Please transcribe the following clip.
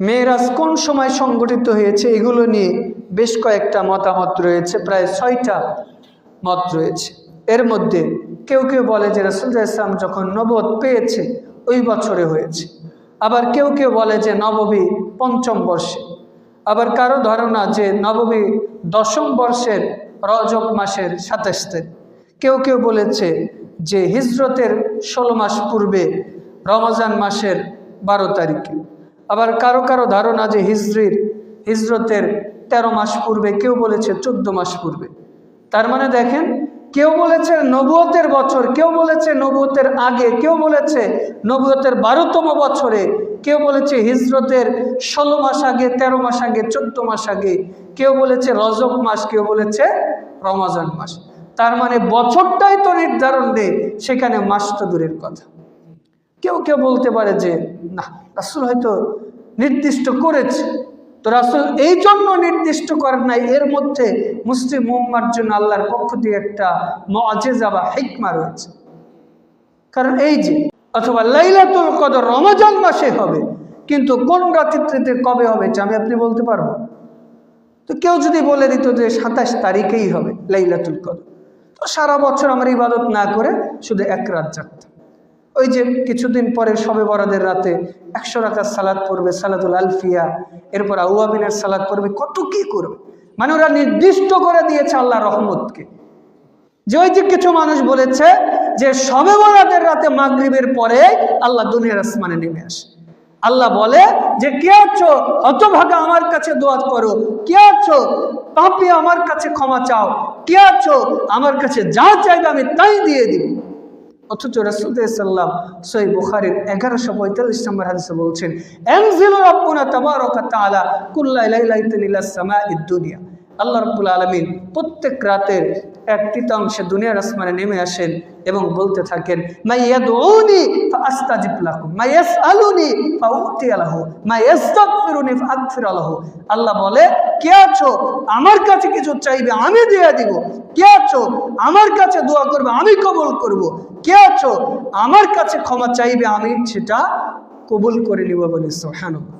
মেয়েরাজ কোন সময় সংগঠিত হয়েছে এগুলো নিয়ে বেশ কয়েকটা মতামত রয়েছে, প্রায় ছয়টা মত রয়েছে। এর মধ্যে কেউ কেউ বলে যে রসুল্লাহ ইসলাম যখন নবদ পেয়েছে, ওই বছরে হয়েছে। আবার কেউ কেউ বলে যে নবমী পঞ্চম বর্ষে। আবার কারও ধারণা যে নবমী দশম বর্ষের রজব মাসের সাতাশ তারিখ। কেউ কেউ বলেছে যে হিজরতের ষোলো মাস পূর্বে রমজান মাসের বারো তারিখে। আবার কারও কারও ধারণা যে হিজরির, হিজরতের ১৩ মাস পূর্বে কেউ বলেছে চোদ্দ মাস পূর্বে। তার মানে দেখেন, কেউ বলেছে নবুয়তের বছর, কেউ বলেছে নবুয়তের আগে, কেউ বলেছে নবুয়তের বারোতম বছরে, কেউ বলেছে হিজরতের ষোলো মাস আগে ১৩ মাস আগে, চোদ্দ মাস আগে, কেউ বলেছে রজব মাস, কেউ বলেছে রমাজান মাস। তার মানে বছরটাই তো নির্ধারণ দেয় সেখানে মাস তো দূরের কথা। কেউ কেউ বলতে পারে যে, না, রাসুল হয়তো নির্দিষ্ট করেছে। তো রাসুল এই জন্য নির্দিষ্ট করেন নাই। এর মধ্যে মুসলিম উম্মার জন্য আল্লাহর পক্ষ থেকে একটা মজেজা বা হিকমা রয়েছে। কারণ এই যে, অথবা লাইলাতুল কদর রমজান মাসে হবে, কিন্তু কোন রাত্রিতে কবে হবে, এটা আমি আপনি বলতে পারব তো কেউ যদি বলে দিত যে সাতাশ তারিখেই হবে লাইলাতুল কদর, তো সারা বছর আমার ইবাদত না করে শুধু এক রাত জাগতাম। ওই যে কিছুদিন পরে সবে বরাদের রাতে একশো রাখার সালাদ পড়বে সালাদুল আলফিয়া। এরপর আউয়াবিনের সালাদ পড়বে, কত কি করবে? মানে ওরা নির্দিষ্ট করে দিয়েছে আল্লাহ রহমতকে। যে ওই যে কিছু মানুষ বলেছে যে সবে বরাদের রাতে মাগরিবের পরে আল্লাহ দুনিয়ার আসমানে নেমে আসে। আল্লাহ বলে যে, কে আছো? হতভাগা আমার কাছে দোয়াত করো। কে আছো? পাপি আমার কাছে ক্ষমা চাও। কে আছো? আমার কাছে যা চাইবে আমি তাই দিয়ে দিব। অথচ রসুল্লাহ সই বুখারির এগারোশো পঁয়তাল্লিশ নম্বর হাদিসে বলছেন দুনিয়া। আল্লাহ রাব্বুল আলামিন প্রত্যেক রাতের এক তৃতীয়াংশে দুনিয়ার আসমানে নেমে আসেন এবং বলতে থাকেন আল্লাহ বলে কে আছো? আমার কাছে কিছু চাইবে, আমি দিয়ে দিব। কে আছো? আমার কাছে দোয়া করবে, আমি কবল করব। কে আছো? আমার কাছে ক্ষমা চাইবে, আমি সেটা কবুল করে নিব বলে সোহানুল্লাহ